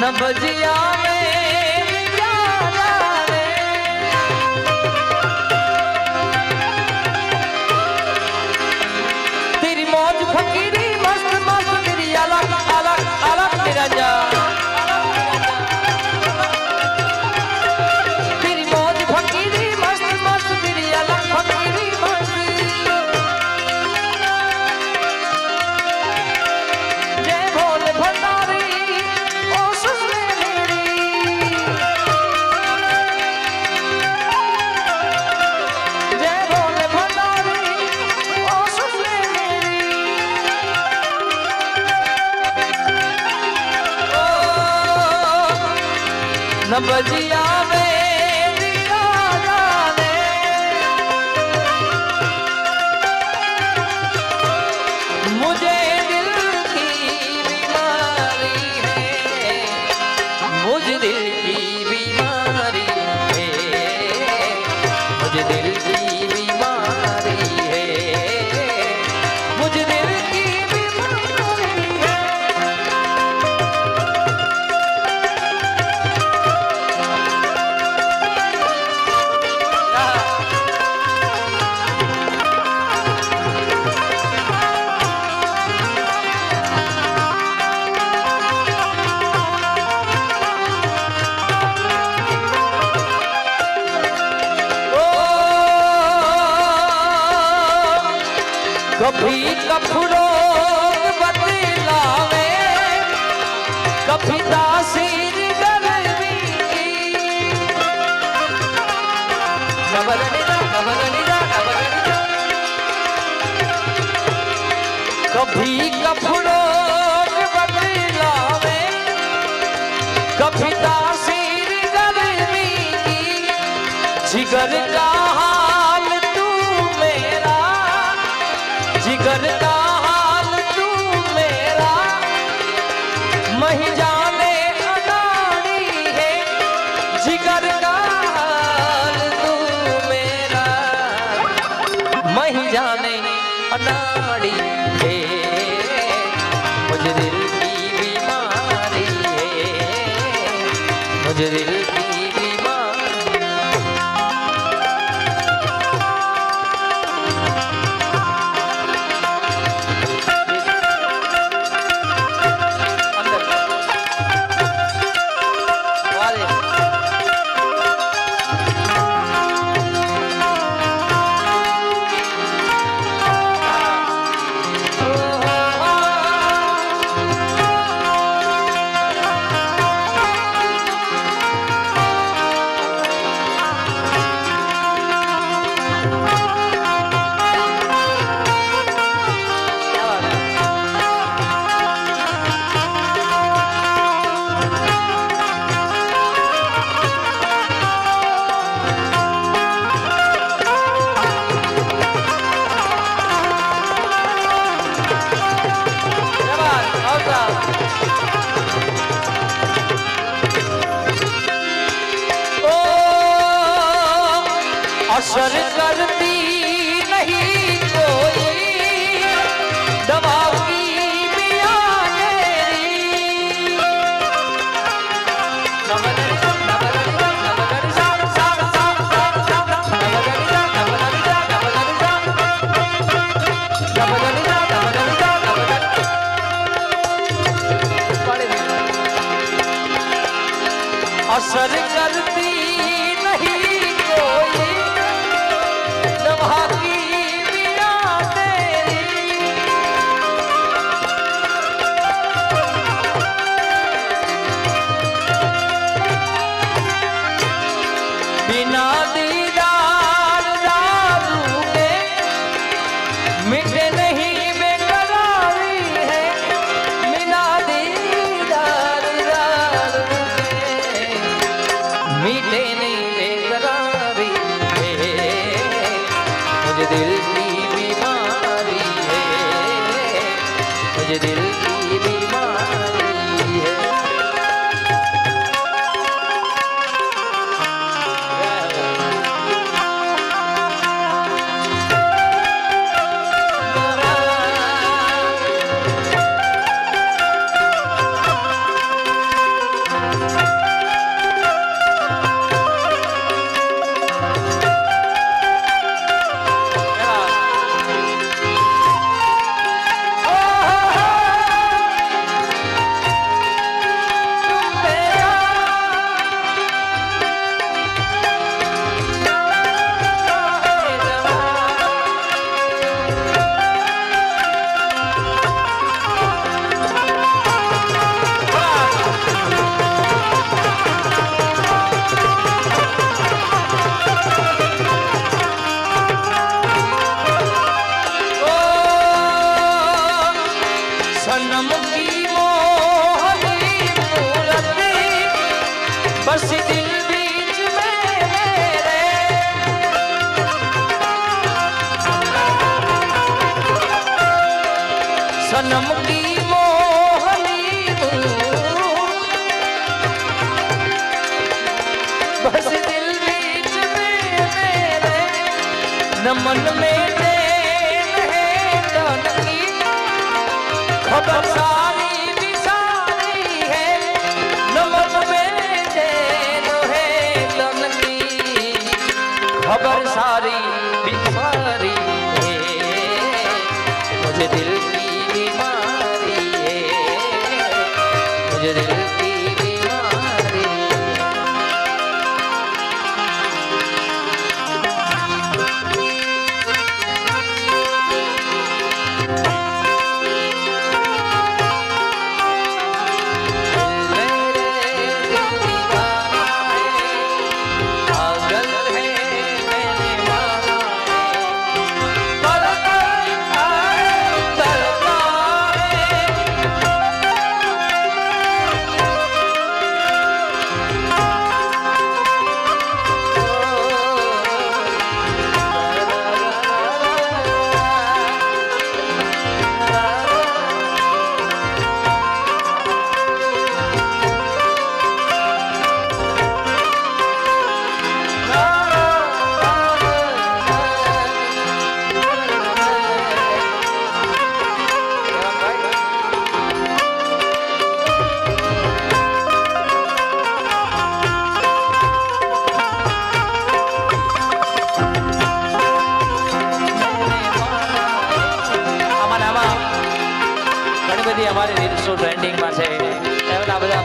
નભજી આવે નબજી આવે. કભી કફડો બદલાવે કભી દાસી કભી કફડો બદલાવે કભી કહી જાને અનાડી હે મજરી সরকার मुझे दिल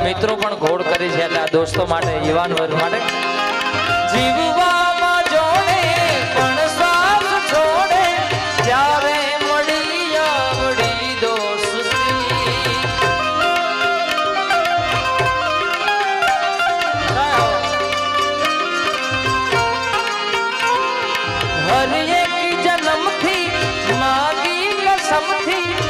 મિત્રો પણ ઘોડ કરી છે એટલે આ દોસ્તો માટે, યુવાન વર્ગ માટે. દોસ્તી. હર એક જન્મથી માગી કસમથી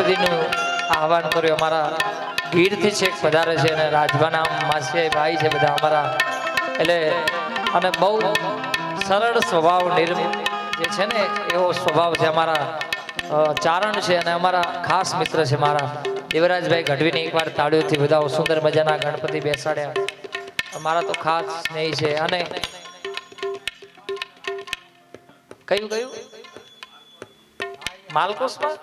ગણપતિનું આહવાન કર્યું. અમારા ગીરથી છેક પધારે છે અને રાજભાના માસિયાઈ ભાઈ છે બધા અમારા. એટલે અને બહુ સરળ સ્વભાવ નિર્મ જે છે ને, એવો સ્વભાવ છે અમારા ચારણ છે અને અમારા ખાસ મિત્ર છે મારા. દેવરાજભાઈ ગઢવીને એકવાર તાળીઓથી બધા સુંદર મજાના ગણપતિ બેસાડ્યા. મારા તો ખાસ સ્નેહી છે. અને કયું કયું? માલકોસમાં?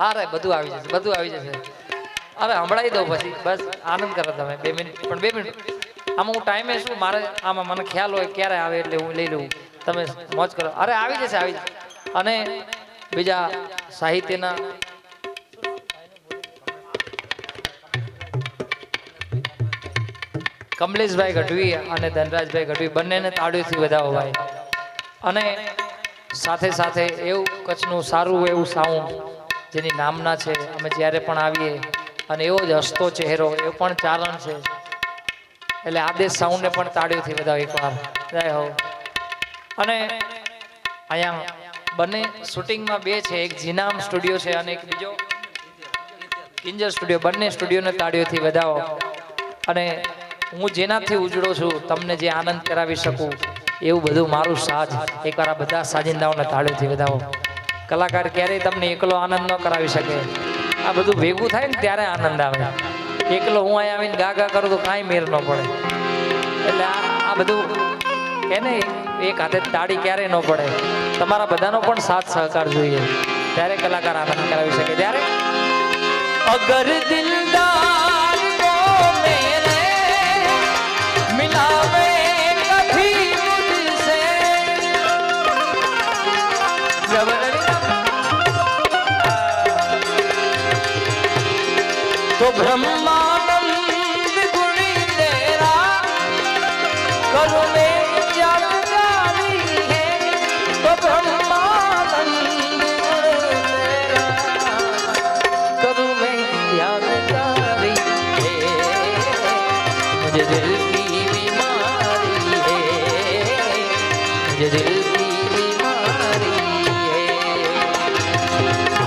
હા રે બધું આવી જશે, બધું આવી જશે. હવે સંભળાવી દો પછી, બસ, આનંદ કરો તમે, બે મિનિટ, પણ બે મિનિટ. આમાં હું ટાઈમે શું? મારે આમાં મને ખ્યાલ હોય ક્યારે આવે એટલે હું લઈ લઉં. તમે મોજ કરો. અરે, આવી જશે આવી જશે. અને બીજા સાહિત્યના કમલેશભાઈ ગઢવી અને ધનરાજભાઈ ગઢવી બંનેને તાળીઓથી વધાવો ભાઈ. અને સાથે સાથે એવું કચ્છનું સારું એવું સાઉન્ડ જેની નામના છે, અમે જ્યારે પણ આવીએ, અને એવો જ હસતો ચહેરો એ પણ ચારણ છે. એટલે આદેશ સાઉન્ડને પણ તાળીઓથી બધા એકવાર. જય હો. અને અહીંયા બંને શૂટિંગમાં બે છે, એક જીનામ સ્ટુડિયો છે અને એક બીજો કિંજર સ્ટુડિયો બંને સ્ટુડિયોને તાળીઓથી વધાવો. અને હું જેનાથી ઉજળો છું, તમને જે આનંદ કરાવી શકું, એવું બધું મારું સાજ. એકવાર આ બધા સાજિંદાઓને તાળીઓથી વધાવો. કલાકાર ક્યારેય તમને એકલો આનંદ ન કરાવી શકે. આ બધું ભેગું થાય ને ત્યારે આનંદ આવે. એકલો હું અહીંયા આવીને ગા ગા કરું તો કાંઈ મેર ન પડે. એટલે આ બધું કે ને, એક હાથે તાળી ક્યારે ન પડે. તમારા બધાનો પણ સાથ સહકાર જોઈએ. ત્યારે કલાકાર આનંદ કરાવી શકે. ત્યારે અગર દિલદાર બ્રહ્માનંદ ગુણી તેરા કરુણે